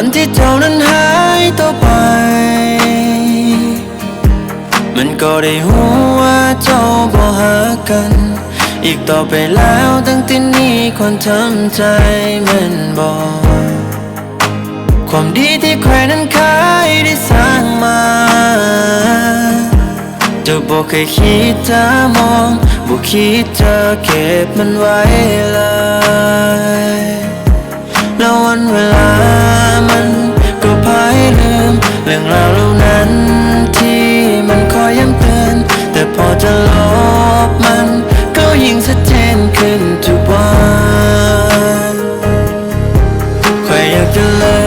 ันที่เจ้านั้นหายตัวไป มันก็ได้หัวาเจ้าบ่หากัน อีกต่อไปแล้วตั้งแต่นี้คนทำใจแมันบอกความดีที่ใครนั้นเคยได้สร้างมาเจะบอกเคยคิดจะมองบอกคิดจะเก็บมันไว้เลยแล้ววันเวลา มันก็พายลืม เรื่องราวเหล่านั้น ที่มันคอยย้ำเตือนแต่พอจะลบมัน ก็ยิ่งชัดเจนขึ้นทุกวันใครอยากจะลื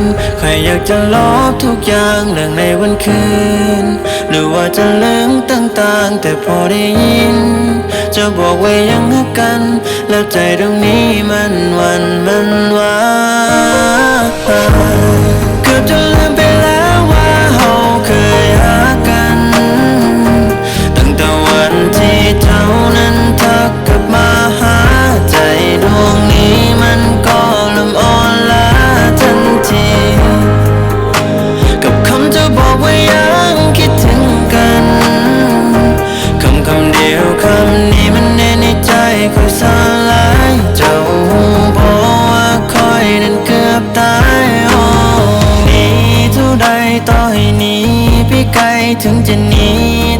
มใครอยากจะลบทุกอย่างเรื่องในวันคืน หรือว่าจะลืมต่างๆ แต่พอได้ยิน จะบอกว่ายังรักกัน แล้วใจตรงนี้มันวันมันวาเกื ใดต่อให้หนีพี่ไกลถึงจะหนี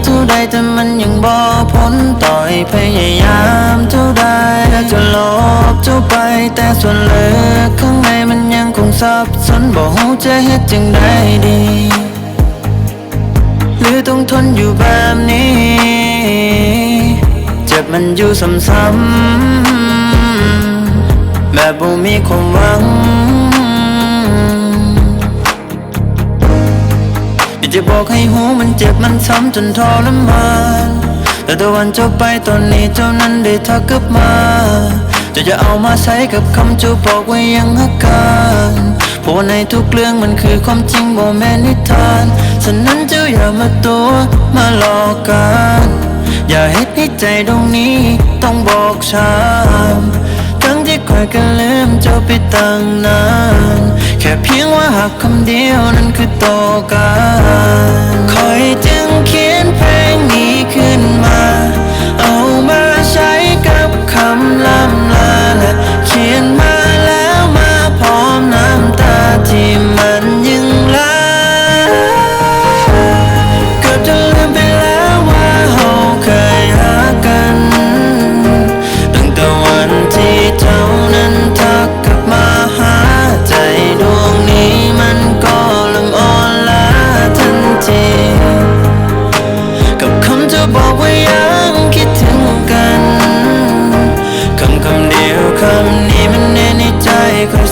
เท่าใดแต่มันยังบ่พ้นต่อยพยายามเท่าใดอยากจะลบเจ้าไปแต่ส่วนเลึกข้างในมันยังคงสับสนบอกหูจะเฮ็ดจังได้ดี หรือต้องทนอยู่แบบนี้ เจ็บมันอยู่ซ้ำๆแบบบ่มีความหวัง จะบอกให้หูมันเจ็บมันช้ำจนทรมานแต่ตะวันเจ้าไปตอนนี้เจ้านั้นได้ทักกลับมาจะจะเอามาใช้กับคำเจ้าบอกว่ายังหักกันเพราะในทุกเรื่องมันคือความจริงบ่แม่นิทานฉะนั้นเจ้าอย่ามาตัวมาหลอกกัน อย่าเฮ็ดให้ใจตรงนี้ต้องบอกช้ำทั้งที่คอยกันลืมเจ้าไปตั้งนาน แค่เพียงว่าหักคำเดียวนั้นคือตัวกันคอยเจอ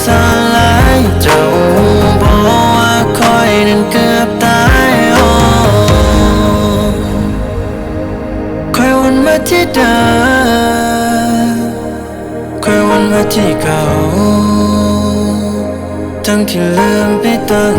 สลายเจ้าบอกว่าคอยนั้นเกือบตายโอ้คอยวนมาที่เดิมคอยวนมาที่เก่า ทั้งที่ลืมไปตั้ง